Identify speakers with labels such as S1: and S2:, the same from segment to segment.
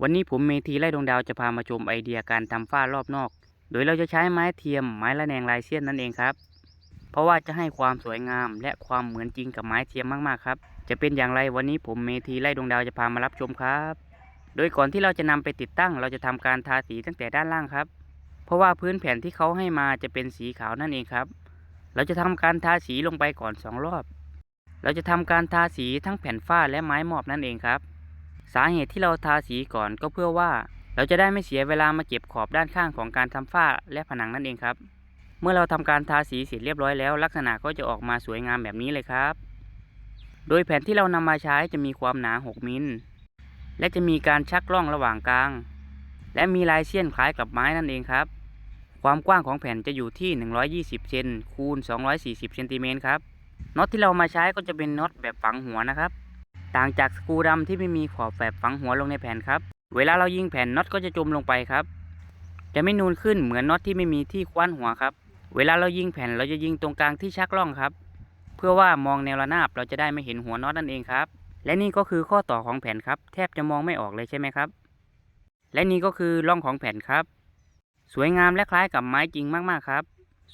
S1: วันนี้ผมเมธีไล่ดวงดาวจะพามาชมไอเดียการทำฝ้ารอบนอก โดยเราจะใช้ไม้เทียมไม้ละแนงลายเสี้ยนนั่นเองครับ เพราะว่าจะให้ความสวยงามและความเหมือนจริงกับไม้เทียมมากๆครับ จะเป็นอย่างไรวันนี้ผมเมธีไล่ดวงดาวจะพามารับชมครับ โดยก่อนที่เราจะนำไปติดตั้ง เราจะทำการทาสีตั้งแต่ด้านล่างครับ เพราะว่าพื้นแผ่นที่เขาให้มาจะเป็นสีขาวนั่นเองครับ เราจะทำการทาสีลงไปก่อนสองรอบ เราจะทำการทาสีทั้งแผ่นฝ้าและไม้หมอบนั่นเองครับ สาเหตุที่เราทาสีก่อนก็เพื่อว่า เราจะได้ไม่เสียเวลามาเก็บขอบด้านข้างของการทำฝ้าและผนังนั่นเองครับ เมื่อเราทำการทาสีเสร็จเรียบร้อยแล้ว ลักษณะก็จะออกมาสวยงามแบบนี้เลยครับ โดยแผ่นที่เรานำมาใช้จะมีความหนา 6 มิลและจะมีการชักล่องระหว่างกลาง และมีลายเสี้ยนคล้ายกับไม้นั่นเองครับ ความกว้างของแผ่นจะอยู่ที่ 120 เซนคูณ 240 เซนติเมตรครับน็อตที่เรามาใช้ก็จะเป็นน็อตแบบฝังหัวนะครับ ต่างจากสกูดำที่ไม่มีขอบแฝบฝังหัวลงในแผ่นครับ เวลาเรายิงแผ่นน็อตก็จะจมลงไปครับ จะไม่นูนขึ้นเหมือนน็อตที่ไม่มีที่คว้านหัวครับ เวลาเรายิงแผ่นเราจะยิงตรงกลางที่ชักล่องครับ เพื่อว่ามองแนวระนาบเราจะได้ไม่เห็นหัวน็อตนั่นเองครับ และนี่ก็คือข้อต่อของแผ่นครับ แทบจะมองไม่ออกเลยใช่ไหมครับ และนี่ก็คือร่องของแผ่นครับ สวยงามและคล้ายกับไม้จริงมากๆครับ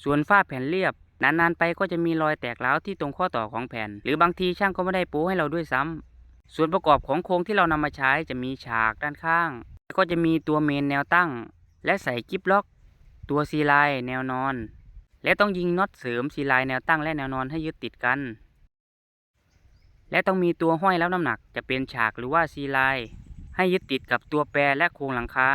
S1: ส่วนฝ้าแผ่นเรียบนานๆไปก็จะมีรอยแตกร้าวที่ตรงข้อต่อของแผ่น หรือบางทีช่างก็ไม่ได้ปูให้เราด้วยซ้ำ ส่วนประกอบของโครงที่เรานำมาใช้จะมีฉากด้านข้าง แล้วก็จะมีตัวเมนแนวตั้ง และใส่กิ๊บล็อก ตัวซีไลน์แนวนอน และต้องยิงน็อตเสริมซีไลน์แนวตั้งและแนวนอนให้ยึดติดกัน และต้องมีตัวห้อยรับน้ำหนักจะเป็นฉากหรือว่าซีไลน์ให้ยึดติดกับตัวแปรและโครงหลังคา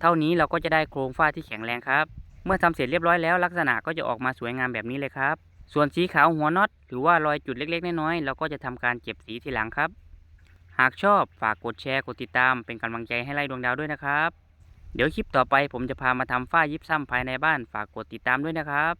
S1: เท่านี้เราก็จะได้โครงฝ้าที่แข็งแรงครับ เมื่อทำเสร็จเรียบร้อยแล้วลักษณะก็จะออกมาสวยงามแบบนี้เลยครับ ส่วนสีขาวหัวน็อตหรือว่ารอยจุดเล็กๆน้อยๆเราก็จะทำการเก็บสีทีหลังครับ หากชอบฝากกดแชร์กดติดตามเป็นกำลังใจให้ไล่ดวงดาวด้วยนะครับ เดี๋ยวคลิปต่อไปผมจะพามาทำฝ้ายิบซ้ำภายในบ้านฝากกดติดตามด้วยนะครับ